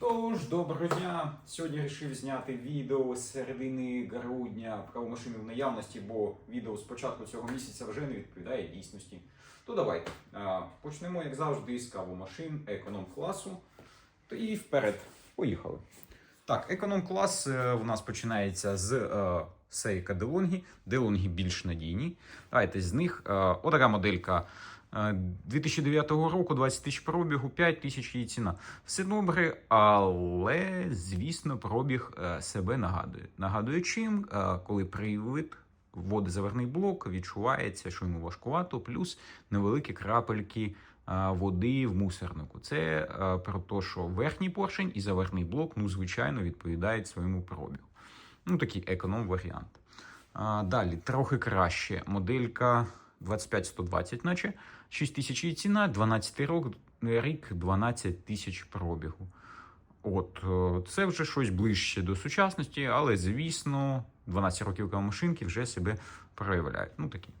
Тож, доброго дня! Сьогодні вирішив зняти відео з середини грудня про машини в наявності, бо відео з початку цього місяця вже не відповідає дійсності. То давайте почнемо, як завжди, з кавомашин економ-класу. І вперед. Поїхали. Так, економ-клас е, у нас починається з е, Сейка Делонгі. Делонгі більш надійні. Давайте з них. Е, отака моделька. Е, 2009 року 20 тисяч пробігу, 5 тисяч її ціна. Все добре, але звісно, пробіг е, себе нагадує. Нагадує чим, Е, коли привид вводить заверний блок, відчувається, що йому важкувато, плюс невеликі крапельки е, води в мусорнику. Це е, про те, що верхній поршень і заверний блок, ну, звичайно, відповідають своєму пробігу. Ну, такий економ-варіант. Далі, трохи краще. Моделька 25120, наче 6 тисяч її ціна, 12 рік, рік 12 тисяч пробігу. От, е, це вже щось ближче до сучасності, але, звісно, 12 років машинки вже себе проявляють. Ну, такий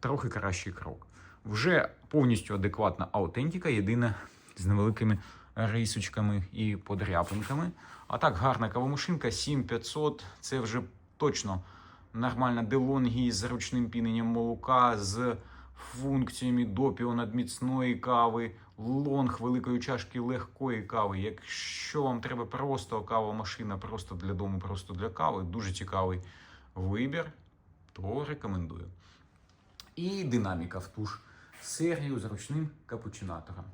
трохи кращий крок. Вже повністю адекватна аутентика, єдине з невеликими рисочками і подряпинками. А так, гарна кавомашинка 7500. Це вже точно нормальна делонгі з ручним піненням молока, з функціями допіо надміцної кави, лонг великої чашки легкої кави. Якщо вам треба просто кавомашина, просто для дому, просто для кави, дуже цікавий вибір, то рекомендую. І динаміка в ту ж серію з ручним капучинатором.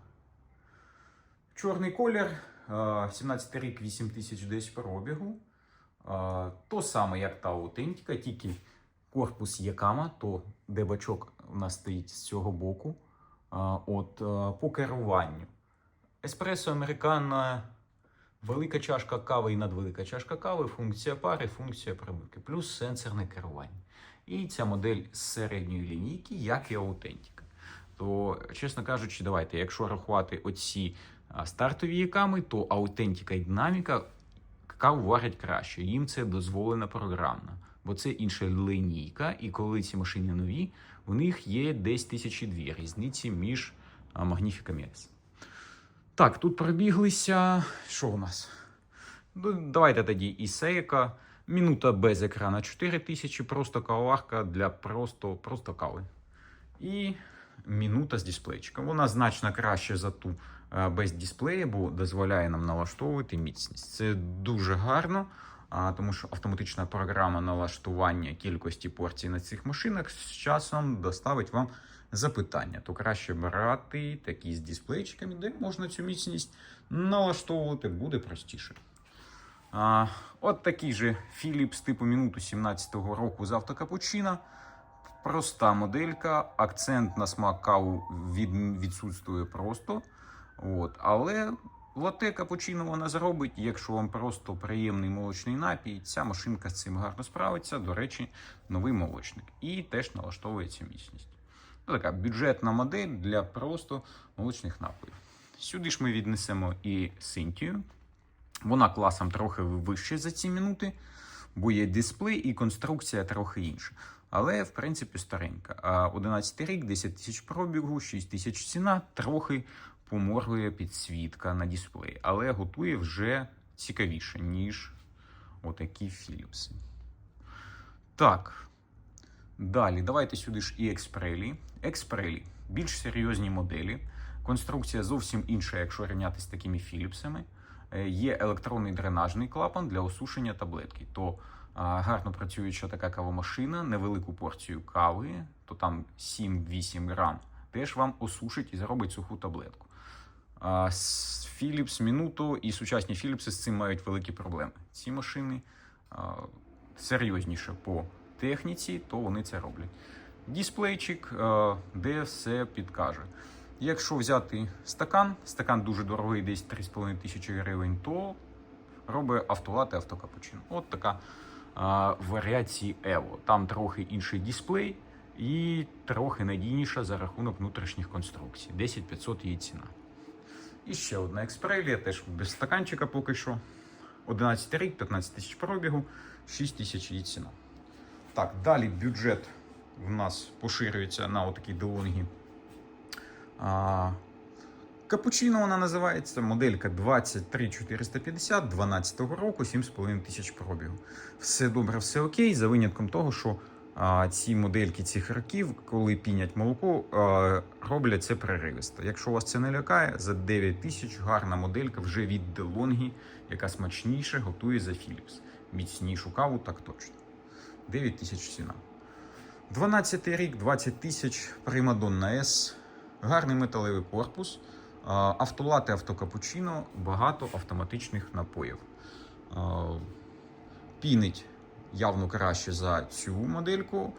Чорний колір, е, 17 рік, 8 тисяч десь пробігу. То саме, як та аутентика, тільки корпус є кама, то де бачок у нас стоїть з цього боку. От е, по керуванню. Еспресо американо, велика чашка кави і надвелика чашка кави, функція пари, функція пробивки, плюс сенсорне керування. І ця модель з середньої лінійки, як і аутентика. То, чесно кажучи, давайте, якщо рахувати оці стартові яками, то аутентика і динаміка каву варять краще. Їм це дозволено програмно, бо це інша лінійка, і коли ці машини нові, у них є десь тисячі дві різниці між Magnifica Mix. Так, тут пробіглися. Що у нас? Ну, давайте тоді і Сейка. Минута без екрана 4000, просто кавоварка для просто, просто кави. І минута з дисплейчиком. Вона значно краще за ту е, без дисплея, бо дозволяє нам налаштовувати міцність. Це дуже гарно, тому що автоматична програма налаштування кількості порцій на цих машинах з часом доставить вам запитання. То краще брати такі з дисплейчиками, де можна цю міцність налаштовувати, буде простіше. А, от такий же Philips типу минуту 17-го року з автокапучино. Проста моделька, акцент на смак каву від, відсутствує просто. От. Але лате капучино вона зробить, якщо вам просто приємний молочний напій, ця машинка з цим гарно справиться. До речі, новий молочник. І теж налаштовується міцність. Ну, така бюджетна модель для просто молочних напоїв. Сюди ж ми віднесемо і Синтію. Вона класом трохи вище за ці минути, бо є дисплей і конструкція трохи інша. Але, в принципі, старенька. А 11 рік, 10 тисяч пробігу, 6 тисяч ціна, трохи поморгує підсвітка на дисплеї. Але готує вже цікавіше, ніж отакі Філіпси. Так. Далі, давайте сюди ж і експрелі. Експрелі більш серйозні моделі. Конструкція зовсім інша, якщо рівняти з такими Філіпсами. Е, Є електронний дренажний клапан для осушення таблетки. То гарно працююча така кавомашина, невелику порцію кави, то там 7-8 грам, теж вам осушить і зробить суху таблетку. Philips Minuto і сучасні Philips з цим мають великі проблеми. Ці машини серйозніше по техніці, то вони це роблять. Дисплейчик, де все підкаже. Якщо взяти стакан, стакан дуже дорогий, десь 3,5 тисячі гривень, то робить автолати автокапучино. От така варіації Evo. Там трохи інший дисплей і трохи надійніша за рахунок внутрішніх конструкцій. 10500 її ціна. І ще одна експрелія, теж без стаканчика поки що. 11 рік, 15 тисяч пробігу, 6 тисяч її ціна. Так, далі бюджет в нас поширюється на отакі делонгі Капучино вона називається, моделька 23450 12 року, 7,5 тисяч пробігу. Все добре, все окей, за винятком того, що а, ці модельки цих років, коли пінять молоко, а, роблять це преривисто. Якщо вас це не лякає, за 9 тисяч гарна моделька вже від DeLonghi, яка смачніше готує за Philips. Міцнішу каву, так точно. 9 тисяч ціна. 12 рік, 20 тисяч, Примадонна S, гарний металевий корпус, автолати, автокапучино, багато автоматичних напоїв. Пінить явно краще за цю модельку.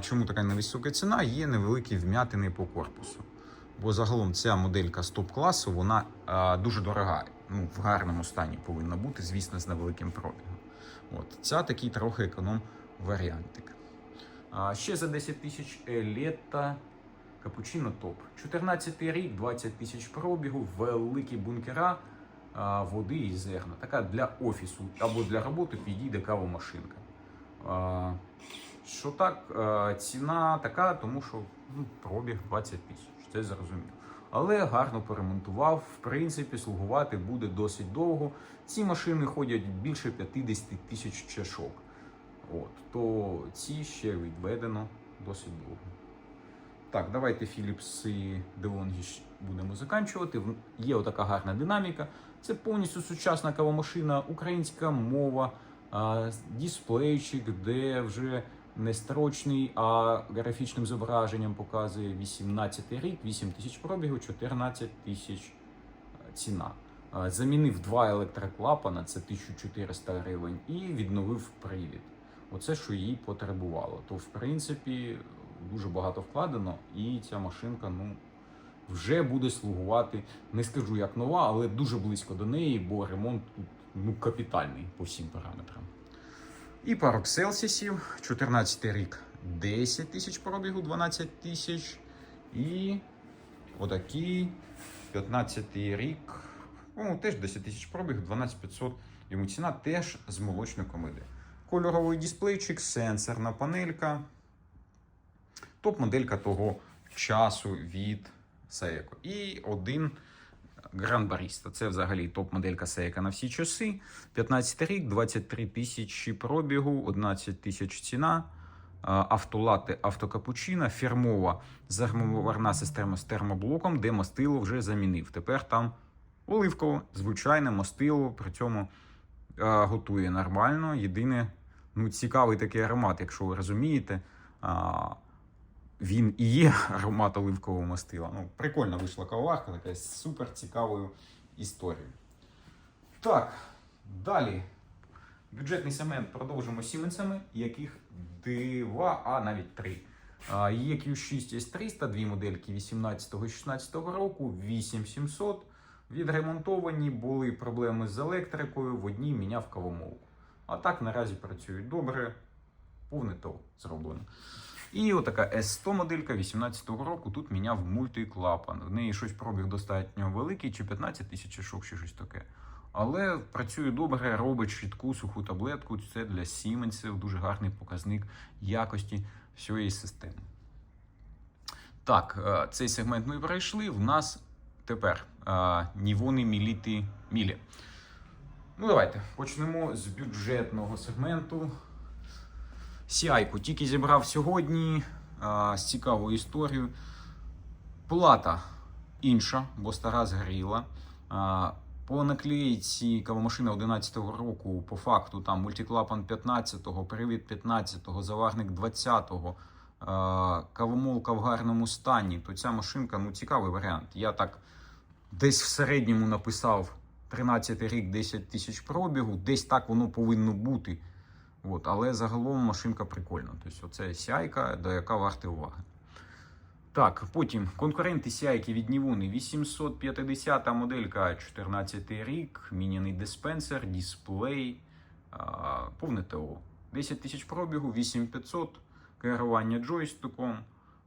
Чому така невисока ціна? Є невеликі вм'ятини по корпусу. Бо загалом ця моделька з топ-класу, вона дуже дорога. Ну, в гарному стані повинна бути, звісно, з невеликим пробігом. От. Ця такий трохи економ варіантик. Ще за 10 тисяч лета Капучино топ. 14 рік, 20 тисяч пробігу, великі бункера, води і зерна. Така для офісу або для роботи підійде кавомашинка. А, Що так, ціна така, тому що ну, пробіг 20 тисяч, це зрозуміло. Але гарно поремонтував, в принципі, слугувати буде досить довго. Ці машини ходять більше 50 тисяч чашок. От, то ці ще відведено досить довго. Так, давайте Philips і DeLonghi будемо заканчувати. Є отака гарна динаміка. Це повністю сучасна кавомашина, українська мова, дисплейчик, де вже не строчний, а графічним зображенням показує 18 рік, 8 тисяч пробігу, 14 тисяч е, ціна. Замінив два електроклапана, це 1400 гривень, і відновив привід. Оце, що їй потребувало. То, в принципі, дуже багато вкладено, і ця машинка ну, вже буде слугувати, не скажу як нова, але дуже близько до неї, бо ремонт тут ну, капітальний по всім параметрам. І парок Селсісів, 14 рік 10 тисяч пробігу, 12 тисяч. І отакий 15 рік, ну, теж 10 тисяч пробігу, 12 500 йому ціна теж з молочної комиди. Кольоровий дисплейчик, сенсорна панелька. Топ-моделька того часу від Seiko. І один Grand Barista. Це взагалі топ-моделька Seiko на всі часи. 15 рік, 23 тисячі пробігу, 11 тисяч ціна. Автолати, автокапучино, фірмова зармоварна система з термоблоком, де мастило вже замінив. Тепер там оливкове, звичайне мастило, при цьому а, готує нормально. Єдине, ну, цікавий такий аромат, якщо ви розумієте. А, він і є аромат оливкового мастила. Ну, прикольно вийшла кавоварка, така з супер цікавою історією. Так, далі. Бюджетний сегмент продовжимо сіменсами, яких два, а навіть три. Є Q6 S300, дві модельки 18-16 року, 8700. Відремонтовані, були проблеми з електрикою, в одній міняв кавомолку. А так наразі працюють добре, повне то зроблено. І отака S100 моделька 18-го року тут міняв мультиклапан. В неї щось пробіг достатньо великий, чи 15 тисяч чашок, чи щось таке. Але працює добре, робить швидку суху таблетку. Це для сіменсів дуже гарний показник якості всієї системи. Так, е, цей сегмент ми пройшли. В нас тепер е, нівони міліти мілі. Ну, давайте почнемо з бюджетного сегменту. Сіайку тільки зібрав сьогодні а, з цікавою історією. Плата інша, бо стара згоріла. А, по наклейці кавомашина 11-го року, по факту, там мультиклапан 15-го, привід 15-го, заварник 20-го, а, кавомолка в гарному стані, то ця машинка ну, цікавий варіант. Я так десь в середньому написав 13 рік, 10 тисяч пробігу, десь так воно повинно бути. От, але загалом машинка прикольна. Тобто, це сяйка, до яка варта уваги. Так, потім конкуренти сяйки від Нівуни 850 моделька 14 рік, міняний диспенсер, дисплей, повне ТО. 10 тисяч пробігу, 8500, керування джойстиком.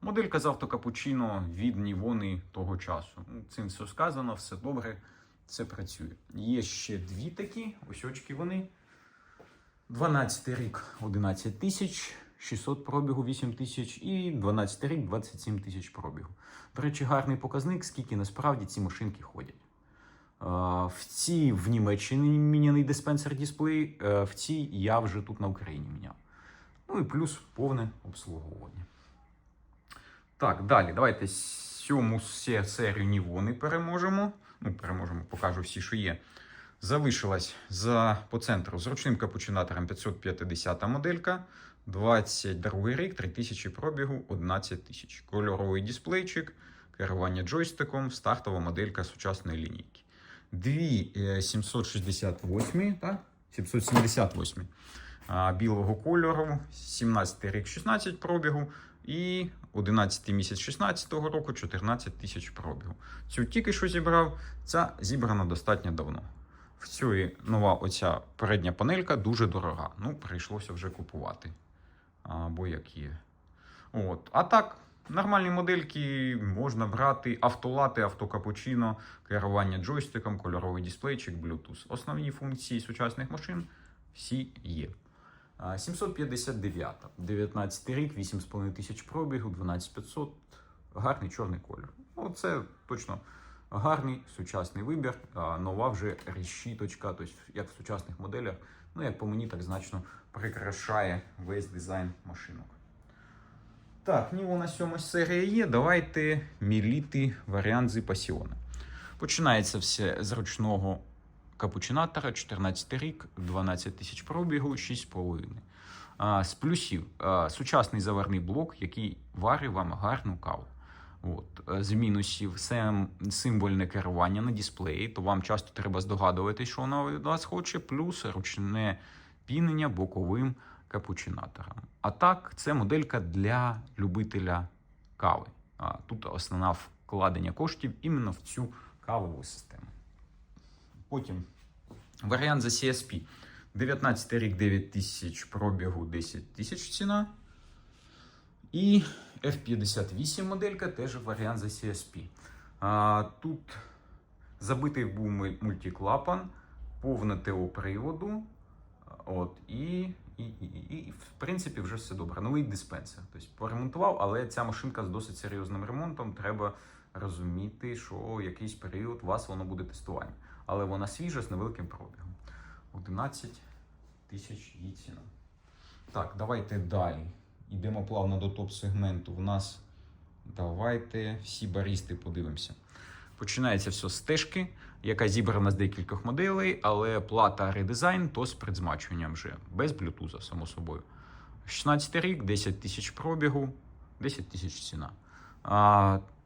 Моделька з автокапучино від Нівони того часу. Ну, Цим все сказано, все добре, це працює. Є ще дві такі, ось очки вони. 12 рік 11 тисяч, 600 пробігу, 8 тисяч і 12 рік 27 тисяч пробігу. До речі, гарний показник, скільки насправді ці машинки ходять. В цій в Німеччині міняний диспенсер дисплей, е, в цій я вже тут на Україні міняв. Ну і плюс повне обслуговування. Так, далі, давайте сьому серію Нівони переможемо. Ну, переможемо, покажу всі, що є. Залишилась за, по центру з ручним капучинатором 550 моделька. 22 рік, 3000 пробігу, 11 тисяч. Кольоровий дисплейчик, керування джойстиком, стартова моделька сучасної лінійки. Дві е, 768, так? 778 а, білого кольору, 17 рік, 16 пробігу. І 11 місяць 16-го року 14 тисяч пробігу. Цю тільки що зібрав, ця зібрана достатньо давно. Цій нова оця передня панелька дуже дорога. Ну, прийшлося вже купувати. Або як є. От. А так, нормальні модельки можна брати автолати, автокапучино, керування джойстиком, кольоровий дисплейчик, Bluetooth. Основні функції сучасних машин всі є. 759. 19 рік, 8,5 тисяч пробігу, 12500. Гарний чорний колір. Ну, це точно гарний сучасний вибір. Нова вже решіточка, тобто як в сучасних моделях. Ну, як по мені, так значно прикрашає весь дизайн машинок. Так, Ніво на сьомій серії є. Давайте міліти варіант з пасіона. Починається все з ручного капучинатора, 14 рік, 12 тисяч пробігу, 6,5. А, з плюсів сучасний заварний блок, який варить вам гарну каву. От. Е, З мінусів сем, символьне керування на дисплеї, то вам часто треба здогадуватись, що воно від вас хоче, плюс ручне пінення боковим капучинатором. А так, це моделька для любителя кави. А, тут основна вкладення коштів іменно в цю кавову систему. Потім варіант за CSP. 19 рік 9 тисяч пробігу 10 тисяч ціна. І F58 моделька теж варіант за CSP. Тут забитий був мультиклапан, повне ТО приводу. От, і, і, і, і, і, в принципі, вже все добре. Новий диспенсер. Тобто поремонтував, але ця машинка з досить серйозним ремонтом. Треба розуміти, що якийсь період у вас воно буде тестування. Але вона свіжа з невеликим пробігом. 11 тисяч її ціна. Так, давайте далі. Йдемо плавно до топ-сегменту. У нас давайте всі барісти подивимося. Починається все з стежки, яка зібрана з декількох моделей, але плата редизайн то з предзмачуванням вже, без блютуза, само собою. 16 рік, 10 тисяч пробігу, 10 тисяч ціна.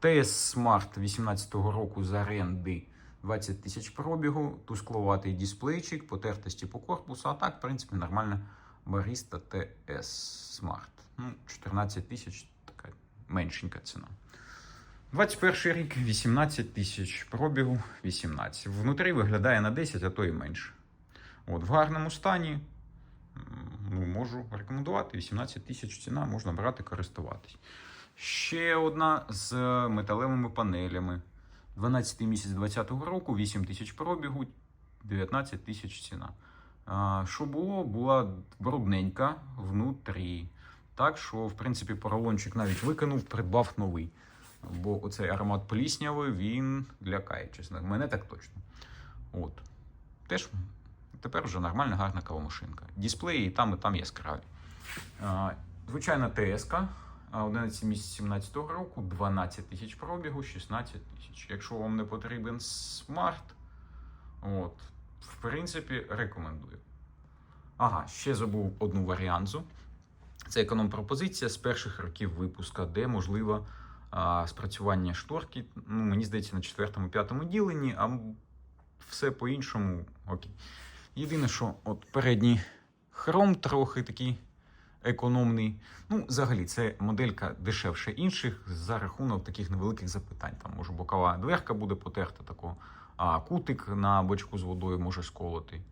TS Smart 18-го року з оренди 20 тисяч пробігу, тускловатий дисплейчик, потертості по корпусу, а так, в принципі, нормальна Barista TS Smart. Ну, 14 тисяч, така меншенька ціна. 21 рік, 18 тисяч пробігу, 18. Внутрі виглядає на 10, а то і менше. От, в гарному стані ну, можу рекомендувати. 18 тисяч ціна, можна брати, користуватись. Ще одна з металевими панелями. 12 місяць 2020 року, 8 тисяч пробігу, 19 тисяч ціна. А, Що було? Була брудненька внутрі. Так що, в принципі, поролончик навіть викинув, придбав новий. Бо оцей аромат плісняви він лякає, чесно. Мене так точно. От. Теж тепер вже нормальна, гарна кавомашинка. Дисплеї і там, і там яскраві. Звичайна ТСК. 11 місяців 17 року, 12 тисяч пробігу, 16 тисяч. Якщо вам не потрібен смарт, от, в принципі, рекомендую. Ага, ще забув одну варіанзу. Це економ-пропозиція з перших років випуска, де можливо спрацювання шторки. Ну, мені здається, на четвертому-п'ятому діленні, а все по-іншому окей. Єдине, що от передній хром трохи такий економний. Ну, взагалі, це моделька дешевше інших за рахунок таких невеликих запитань. Там може бокова дверка буде потерта, такого, а кутик на бочку з водою може сколоти.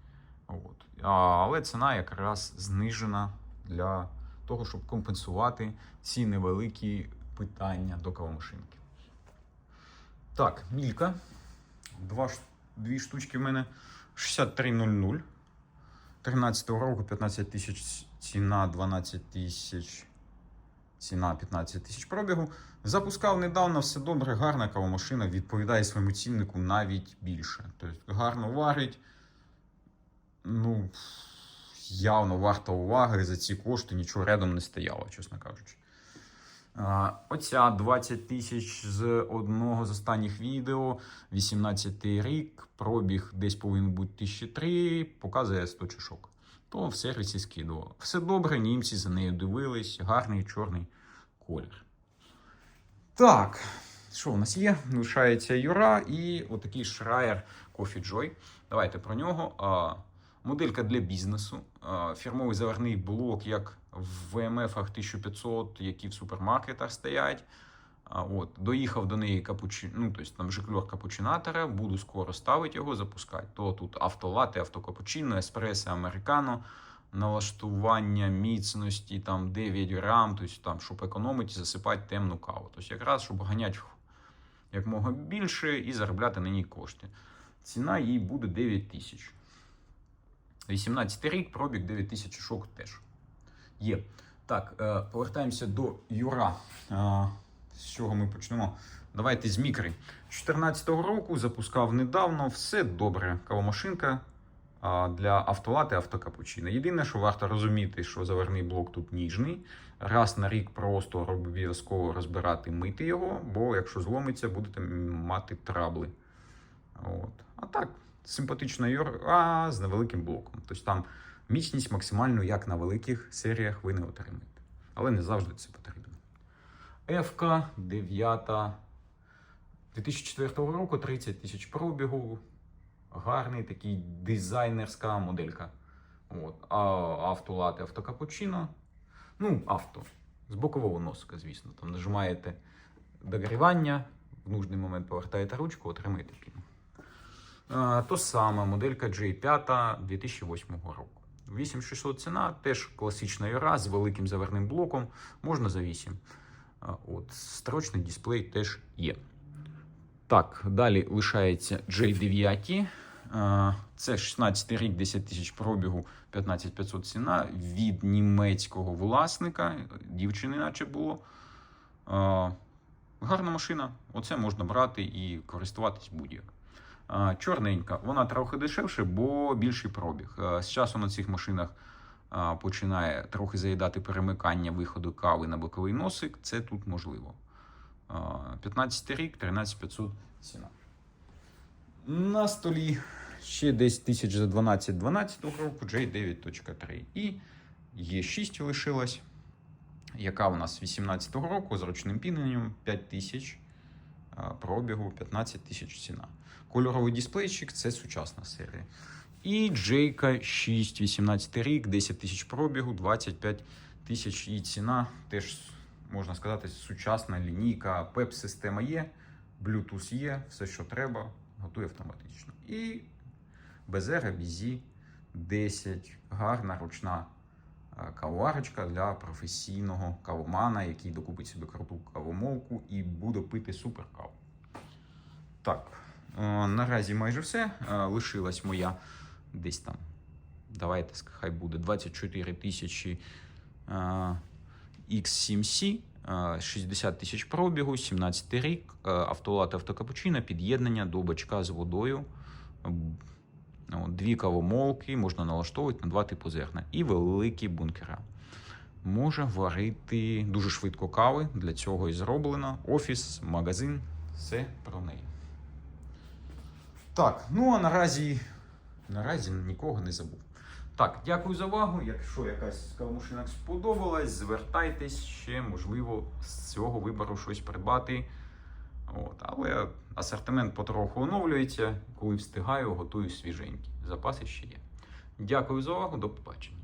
От. А, але ціна якраз знижена для того, щоб компенсувати ці невеликі питання до кавомашинки. Так, мілька. Два, дві штучки в мене 6300. 13 року 15 тисяч ціна, 12 тисяч ціна 15 тисяч пробігу. Запускав недавно, все добре, гарна кавомашина, відповідає своєму ціннику навіть більше. Тобто гарно варить. Ну, явно варта уваги за ці кошти, нічого рядом не стояло, чесно кажучи. Оця 20 тисяч з одного з останніх відео, 18 рік, пробіг десь повинен бути 1003, показує 100 чашок. То в сервісі скидував. Все добре, німці за нею дивились, гарний чорний колір. Так, що у нас є? Лишається Юра і отакий Schreier Coffee Joy. Давайте про нього. Моделька для бізнесу, фірмовий заварний блок, як в ВМФ 1500, які в супермаркетах стоять. От, доїхав до неї капучі... ну, тобто там жикльор капучинатора, буду скоро ставити його, запускати. То тут автолати, автокапучино, еспресо, американо, налаштування міцності, там 9 грам, тобто там, щоб економити, засипати темну каву. Тобто якраз, щоб ганяти якмога більше і заробляти на ній кошти. Ціна їй буде 9 тисяч. 18 рік, пробіг 9 тисяч шок теж є. Так, е, повертаємося до Юра. Е, З чого ми почнемо? Давайте з мікри. 14-го року запускав недавно. Все добре. Кавомашинка для автолати автокапучино. Єдине, що варто розуміти, що заварний блок тут ніжний. Раз на рік просто обов'язково розбирати, мити його, бо якщо зломиться, будете мати трабли. От. А так, симпатична юра з невеликим блоком. Тобто там міцність максимальну, як на великих серіях, ви не отримаєте. Але не завжди це потрібно. ФК 9 2004 року 30 тисяч пробігу. Гарний такий дизайнерська моделька. От. А автолати автокапучино. Ну, авто. З бокового носка, звісно. Там нажимаєте догрівання, в нужний момент повертаєте ручку, отримаєте піну. А, то саме моделька J5 2008 року. 8600 ціна, теж класична юра з великим заверним блоком, можна за 8. А, От, строчний дисплей теж є. Так, далі лишається J9. Це 16 рік, 10 тисяч пробігу, 15500 ціна від німецького власника, дівчини, наче було. Гарна машина. Оце можна брати і користуватись будь-як. Чорненька, вона трохи дешевше, бо більший пробіг. З часу на цих машинах починає трохи заїдати перемикання виходу кави на боковий носик. Це тут можливо. 15 рік, 13500 ціна. На столі ще десь тисяч за 12-12 року J9.3. І Є6 лишилась, яка у нас 18-го року з ручним піненням 5000 а, пробігу, 15 тисяч ціна. Кольоровий дисплейчик це сучасна серія. І Джейка 6, 18 рік, 10 тисяч пробігу, 25 тисяч і ціна. Теж, можна сказати, сучасна лінійка. ПЕП-система є, Bluetooth є, все, що треба, готує автоматично. І Безера BZ 10. Гарна ручна е, кавоварочка для професійного кавомана, який докупить собі круту кавомолку і буде пити супер каву. Так, наразі майже все. Е, Лишилась моя десь там. Давайте хай буде 24 тисячі е, X7C, е, 60 тисяч пробігу, 17 рік, е, автолат автокапучино, під'єднання до бачка з водою. Дві кавомолки можна налаштовувати на два типи зерна і великі бункера. Може варити дуже швидко кави. Для цього і зроблено. Офіс, магазин, все про неї. Так, ну а наразі, наразі нікого не забув. Так, дякую за увагу. Якщо якась кавомашина сподобалась, звертайтесь ще, можливо, з цього вибору щось придбати. От, але асортимент потроху оновлюється. Коли встигаю, готую свіженькі. Запаси ще є. Дякую за увагу, до побачення.